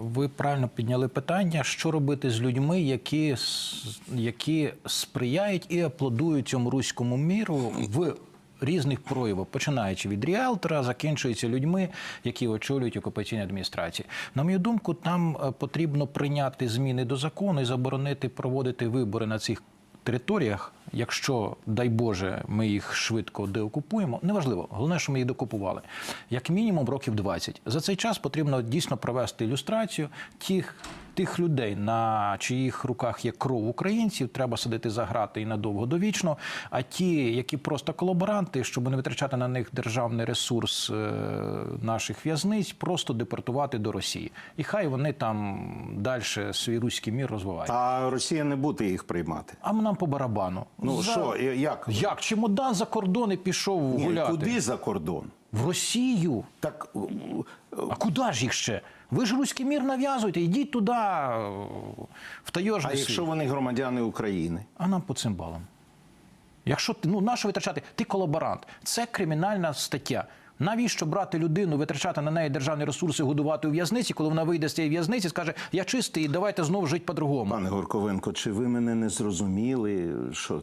ви правильно підняли питання, що робити з людьми, які, які сприяють і аплодують цьому руському міру в різних проявах, починаючи від ріалтора, закінчується людьми, які очолюють окупаційні адміністрації. На мою думку, нам е, потрібно прийняти зміни до закону і заборонити проводити вибори на цих територіях, якщо, дай Боже, ми їх швидко деокупуємо, неважливо, головне, що ми їх докупували, як мінімум років 20. За цей час потрібно дійсно провести ілюстрацію тих. Тих людей, на чиїх руках є кров українців, треба садити за грати і надовго довічно. А ті, які просто колаборанти, щоб не витрачати на них державний ресурс е, наших в'язниць, просто депортувати до Росії. І хай вони там далі свій руський мір розвивають. А Росія не буде їх приймати. А нам по барабану. Ну що, як? Як? Чемодан за кордон і пішов Ні, гуляти? куди за кордон? В Росію. Так е, А куди ж їх ще? Ви ж руський мір нав'язуєте, йдіть туди, е, в таєжний а якщо вони громадяни України? А нам по цим балам. Якщо ти, ну, на що витрачати? Ти колаборант. Це кримінальна стаття. Навіщо брати людину, витрачати на неї державні ресурси, годувати у в'язниці, коли вона вийде з цієї в'язниці, скаже, я чистий, давайте знову жити по-другому. Пане Горковенко, чи ви мене не зрозуміли? Що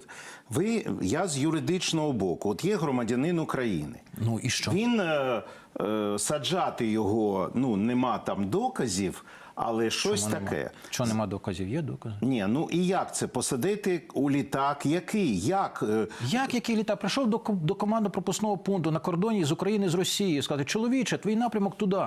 ви я з юридичного боку? От є громадянин України. Ну і що? Він е, е, саджати його, ну нема там доказів, але щось таке. Що нема доказів? Є докази. Ні, ну і як це? Посадити у літак? Який? Як? Е, Як який літак? прийшов до, до командно пропускного пункту на кордоні з України з Росії, сказати, чоловіче, твій напрямок туди.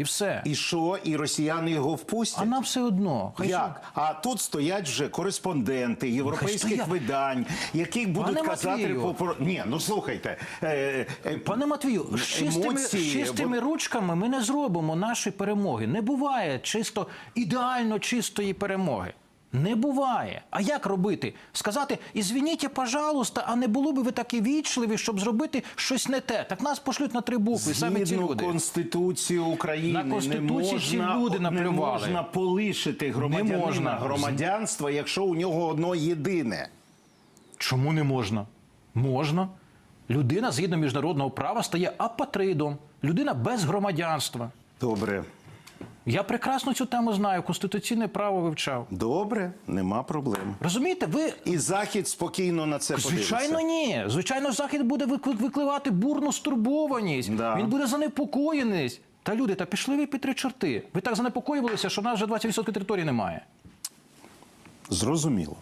І все. І що? І росіяни його впустять? А нам все одно. Хай Як? А тут стоять вже кореспонденти європейських видань, які будуть Пане казати про ні, ну слухайте. Е, е, Пане Матвію, з чистими, чистими ручками ми не зробимо наші перемоги. Не буває чисто ідеально чистої перемоги. Не буває. А як робити? Сказати, ізвініть, пожалуйста, а не було би ви такі вічливі, щоб зробити щось не те. Так нас пошлють на три букви, саме ці люди. Конституції України На Конституції не ці можна, люди не наплювали. можна полишити громадянина можна. громадянства, якщо у нього одно єдине. Чому не можна? Можна. Людина згідно міжнародного права стає апатридом. Людина без громадянства. Добре, Я прекрасно цю тему знаю, конституційне право вивчав. добре, нема проблем. Розумієте, ви І захід спокійно на це звичайно подивиться. ні. Звичайно, захід буде викликати бурну стурбованість. Да. Він буде занепокоєний. Та люди, та пішли ви під три чорти. Ви так занепокоювалися, що в нас вже 20% території немає. Зрозуміло.